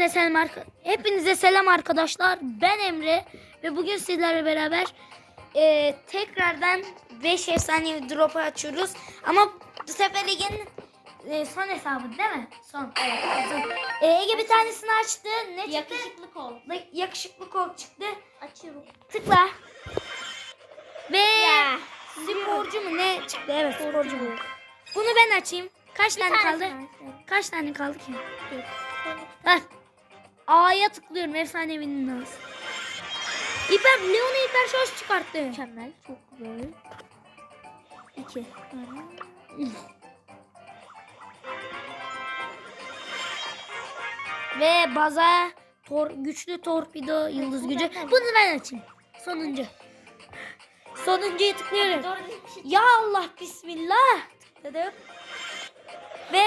Hepinize selam Hepinize selam arkadaşlar. Ben Emre ve bugün sizlerle beraber e, tekrardan 5 efsanevi drop açıyoruz. Ama bu sefer ligin e, son hesabı değil mi? Son. Evet. son. E, Ege bir tanesini açtı. Ne çıktı? Yakışıklı kol. Yakışıklı kol çıktı. Açıyorum. Tıkla. Ve sporcu mu ne çıktı? Evet sporcu mu? Bunu ben açayım. Kaç tane kaldı? Kaç tane kaldı ki? Ver. A'ya tıklıyorum efsanevinin nasıl? İper, Leon'a hiper şarj çıkarttı. Mükemmel. Çok güzel. İki. Ve baza tor, güçlü torpido yıldız gücü. Bunu ben açayım. Sonuncu. Sonuncuyu tıklıyorum. Ya Allah bismillah. Tıkladım. Ve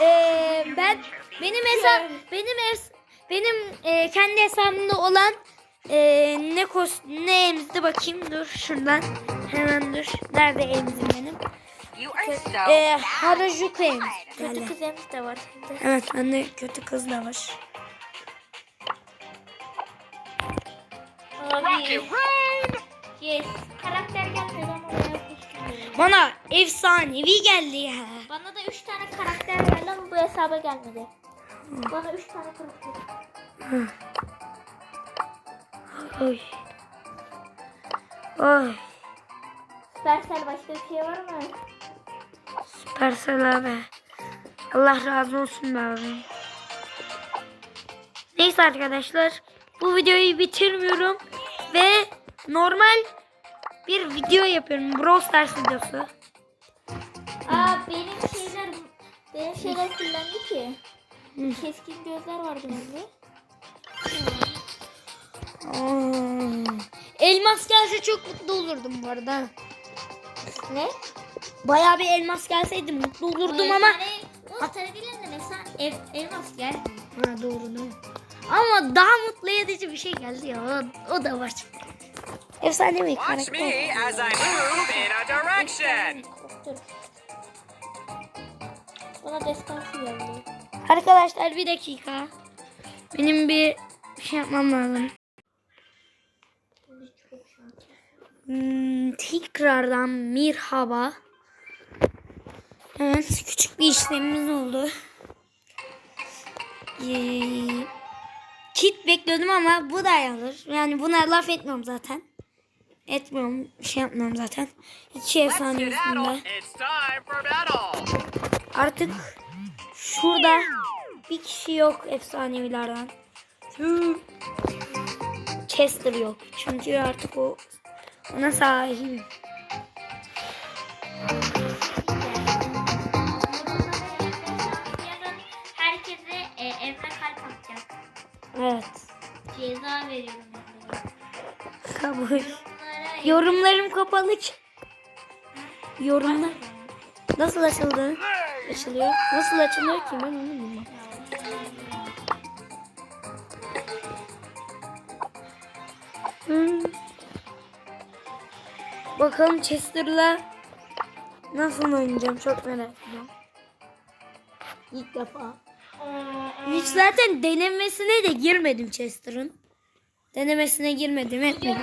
eee, ben benim hesap benim es, benim eee, kendi hesabımda olan eee, ne kos ne emzdi bakayım. Dur şuradan. Hemen dur. Nerede emzim benim? So eee Harajuku emz Kötü kız emz de var. evet bende kötü kız da var. Abi. Yes. Karakter gelmedi ama bana efsanevi geldi ya. Bana da üç tane karakter geldi ama bu hesaba gelmedi. Bana üç tane karakter. oy oy Süpersel başka bir şey var mı? Süpersel abi. Allah razı olsun be abi. Neyse arkadaşlar. Bu videoyu bitirmiyorum. Ve normal bir video yapıyorum. Brawl Stars videosu. Aa benim şeyler benim şeyler kirlendi ki. Keskin gözler vardı bende. Aa, elmas gelse çok mutlu olurdum bu arada. Ne? Bayağı bir elmas gelseydi mutlu olurdum ama. O tane değil de mesela ev, elmas gel. Ha doğru değil mi? Ama daha mutlu edici bir şey geldi ya. O, o da var. Efsane bir Watch me karakter. as I move in a direction. Dur. Bana destansı geldi. Arkadaşlar bir dakika. Benim bir şey yapmam lazım. Hmm, tekrardan merhaba. Evet, küçük bir işlemimiz oldu. Ee, kit bekliyordum ama bu da alır. Yani buna laf etmiyorum zaten. Etmiyorum, şey yapmıyorum zaten. İki efsane üstünde. Artık şurada bir kişi yok efsanevilerden. Chester yok. Çünkü artık o ona sahibim. E. Evet. Ceza veriyorum. Kabul. Yorumlarım kapalı. Yorumlar nasıl açıldı? Açılıyor. Nasıl açılıyor ki ben onu bilmiyorum. Hmm. Bakalım Chester'la nasıl oynayacağım çok merak ediyorum. İlk defa. Hiç zaten denemesine de girmedim Chester'ın. Denemesine girmedim etmedim.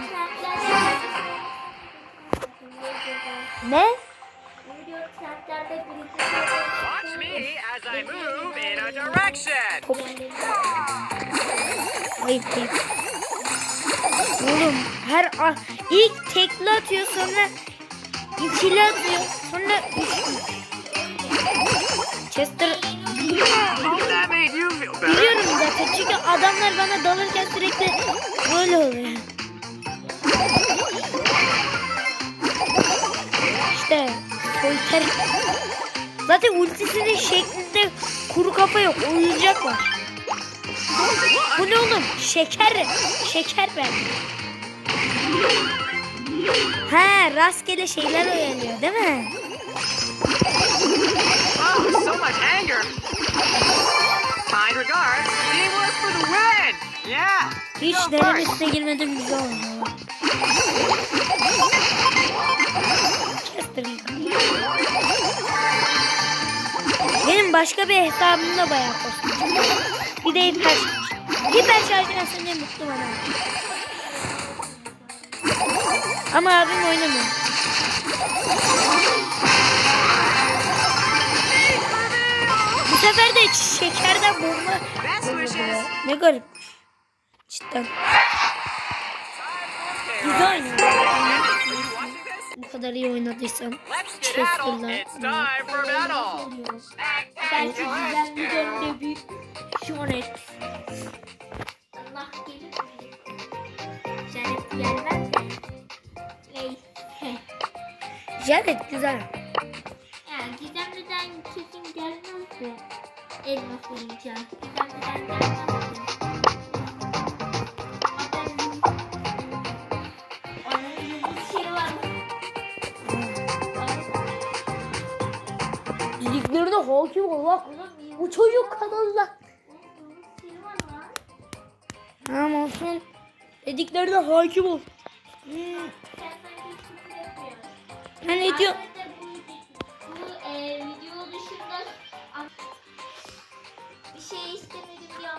Ne? Trendlerde birlikte Watch me as I move in a direction. Ayıp. Oğlum her a- ilk tekli atıyor sonra ikili atıyor sonra. Chester That made you feel better. biliyorum zaten çünkü adamlar bana dalırken sürekli böyle oluyor. Soytar. Zaten ultisinin şeklinde kuru kafa yok oyuncak var. Bu ne oğlum? Şeker. Şeker ben. He rastgele şeyler uyanıyor değil mi? Oh, so much anger. Kind regards. Teamwork for the win. Yeah. Hiç Go denemesine girmedim güzel oldu. Chester Başka bir hesabımda bayağı kostüm. Bir de hiper şarj. Hiper şarj gelsin ne mutlu bana. Ama abim oynamıyor. Bu sefer de şekerden bomba. Ne garip. Cidden. Güzel oynuyor. Bu kadar iyi oynadıysam. Let's Chester skedaddle. lan. It's time for battle. Belki güzel bir dönemde bir şonet. Allah gelir mi? Şonet gelmez de. Neyse. Jared güzel. Yani gizemliden kesin gelmez de. Elmas olunca. Gizemliden gelmez de. Dediklerine hakim ol bak. Bu çocuk kanalda. Yıldız var lan. Tamam olsun. Dediklerine hakim ol. Hmm. Ben ne diyor? Arkadaşlar bu, bu video dışında an- bir şey istemedim diye.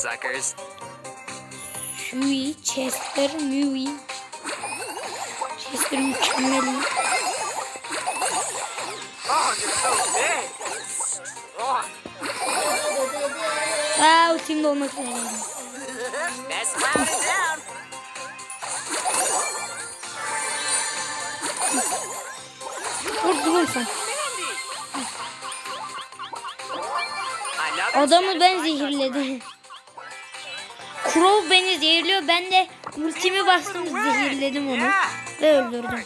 Suckers. Chewie, Chester, Mewie. Chester mükemmel. Oh, you're so big. Oh, olmak üzere. best clown in town. Dur dur sen. Adamı ben zehirledim. Crow beni zehirliyor. Ben de ultimi bastım zehirledim onu. Ve öldürdüm.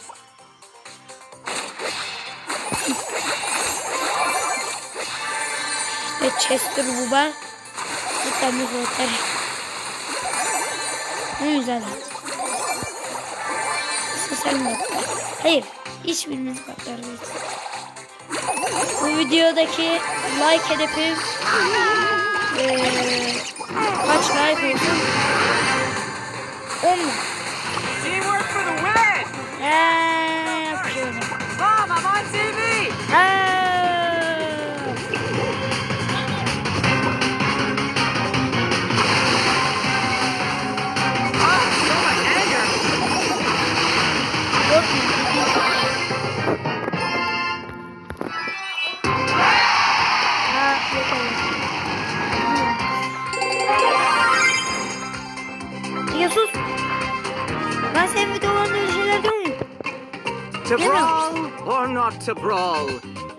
Ve Chester Baba. Bir tane zaten. Ne güzel. Sen de. Hayır. Hiçbirimiz bakarız. Bu videodaki like hedefim eee kaç olsun? 10 mu? Ben senin videolarında öyle şeyler diyor muyum? To brawl or not to brawl?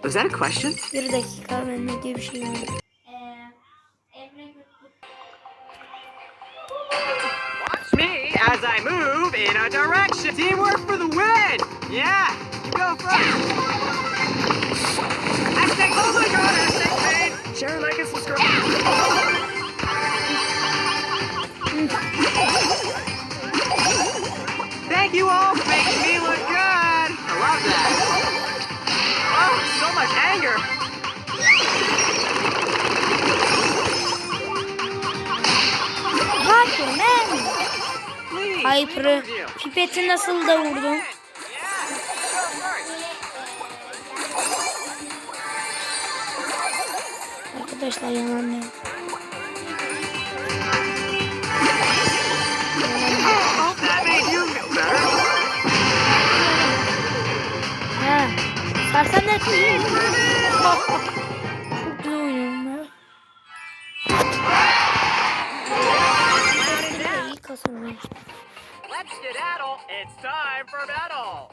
Was that a question? Bir dakika ben ne diye bir şey yok. Eee, Watch me as I move in a direction. Teamwork for the win. Yeah, you go first. Hashtag, oh my god, Review. pipeti nasıl da vurdum. Arkadaşlar yalan ne? Ha. Sarsan ne? Çok güzel oynuyorum ya. İyi kasılmış. Let's skedaddle. It's time for bir.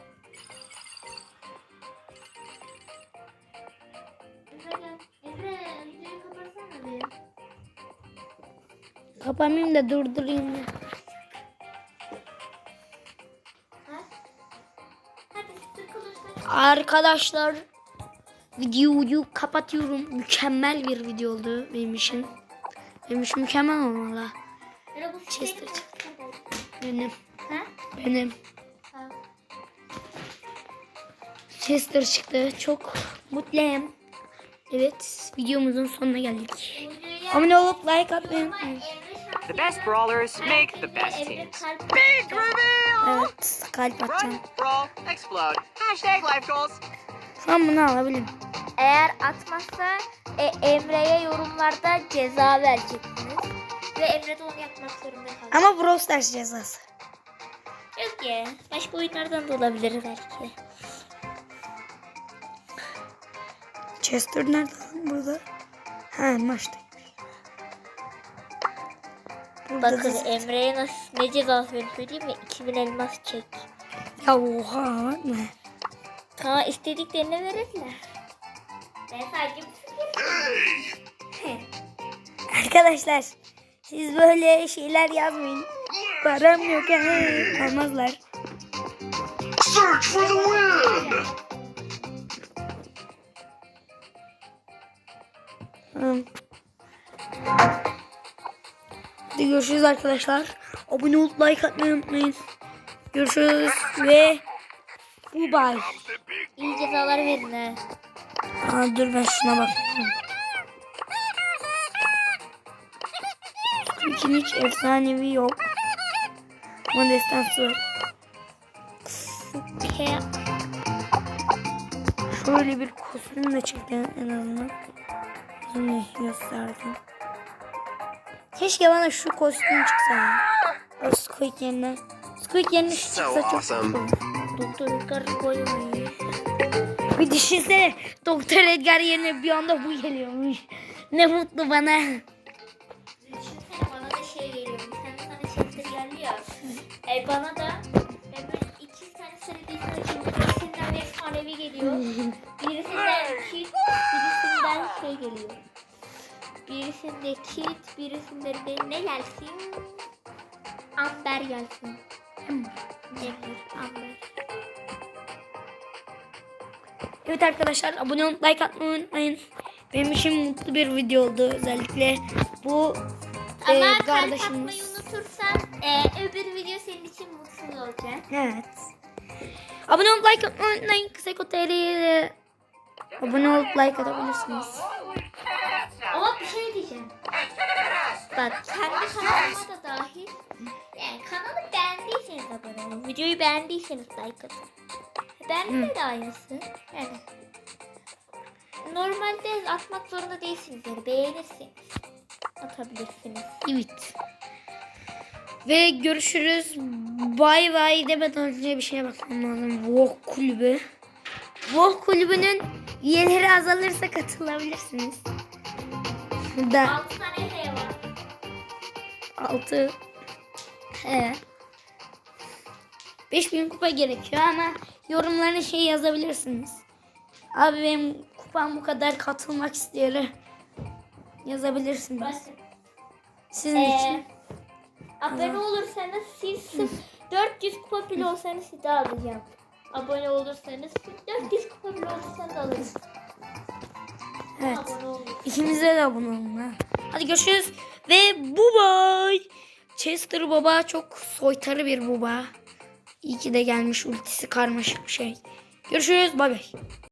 Kapamayayım da durdurayım. Arkadaşlar videoyu kapatıyorum. Mükemmel bir video oldu benim için. Benim için mükemmel olmalı. Chester. Benim. Ha? Benim. Ha. Chester çıktı. Çok mutluyum. Evet videomuzun sonuna geldik. Abone olup like atmayı unutmayın. The best brawlers make the best teams. kalp Big reveal! Evet kalp atacağım. Run, brawl, explode. Hashtag life goals. An bunu alabilirim. Eğer atmazsa e, Emre'ye yorumlarda ceza vereceksiniz. Ve Emre de onu yapmak zorunda kalacak. Ama Brawl Stars cezası. Yok ya. Başka oyunlardan da olabilir belki. Chester nerede lan burada? Ha maçta. Bakın da- Emre'ye nasıl ne cezası verir söyleyeyim mi? 2000 elmas çek. Ya oha bakma. Sana istediklerini verirler. Ben sadece Arkadaşlar siz böyle şeyler yazmayın. Param yok ha. Almazlar. Search for the win! Tamam. Hadi görüşürüz arkadaşlar. Abone olup like atmayı unutmayın. Görüşürüz ve bye bye. iyi cezalar verin ha. Aa, dur ben şuna bakayım. Squeak'in hiç efsanevi yok. Ama destansı var. Şöyle bir kostüm de çıktı en azından. Yine gösterdim. Keşke bana şu kostüm çıksa. ya. O Squeak yerine. Squeak yerine şu çıksa çok awesome. Doktor Edgar koymuyor. Bir düşünsene Doktor Edgar yerine bir anda bu geliyormuş. Ne mutlu bana. E bana da ben böyle iki tane bir açayım. Birisinden efsanevi geliyor. Birisinden kit, birisinden şey geliyor. Birisinde kit, birisinde de ne gelsin? Amber gelsin. Demir, amber. Evet arkadaşlar abone olup like atmayı unutmayın. Benim için mutlu bir video oldu. Özellikle bu Ama e, kalp atmayı kardeşimiz. unutursan e, öbür video senin için mutsuz olacak. Evet. Abone olup like atmayı unutmayın. Kısa TL'ye abone olup like atabilirsiniz. Ama bir şey diyeceğim. Bak kendi kanalıma da dahil. Yani kanalı beğendiyseniz abone olun. Videoyu beğendiyseniz like atın. Bende de aynısı. Yani. Normalde atmak zorunda değilsiniz yani beğenirseniz atabilirsiniz. Evet. Ve görüşürüz. Bay bay demeden önce bir şeye bakmam lazım. Walk kulübü. Walk kulübünün üyeleri azalırsa katılabilirsiniz. Burada 6 tane H var. 6 He. 5000 kupa gerekiyor ama yorumlarına şey yazabilirsiniz. Abi benim kupam bu kadar katılmak istiyorum. Yazabilirsiniz. Sizin Ee, için. Abone olursanız siz sırf 400 kupa bile olsanız size alacağım. Abone olursanız 400 kupa bile olursanız alırım. Evet. Abone olun. İkimize de abone olun ha. Hadi görüşürüz. Ve bu bay. Chester baba çok soytarı bir baba. İyi ki de gelmiş ultisi karmaşık bir şey. Görüşürüz. Bay bay.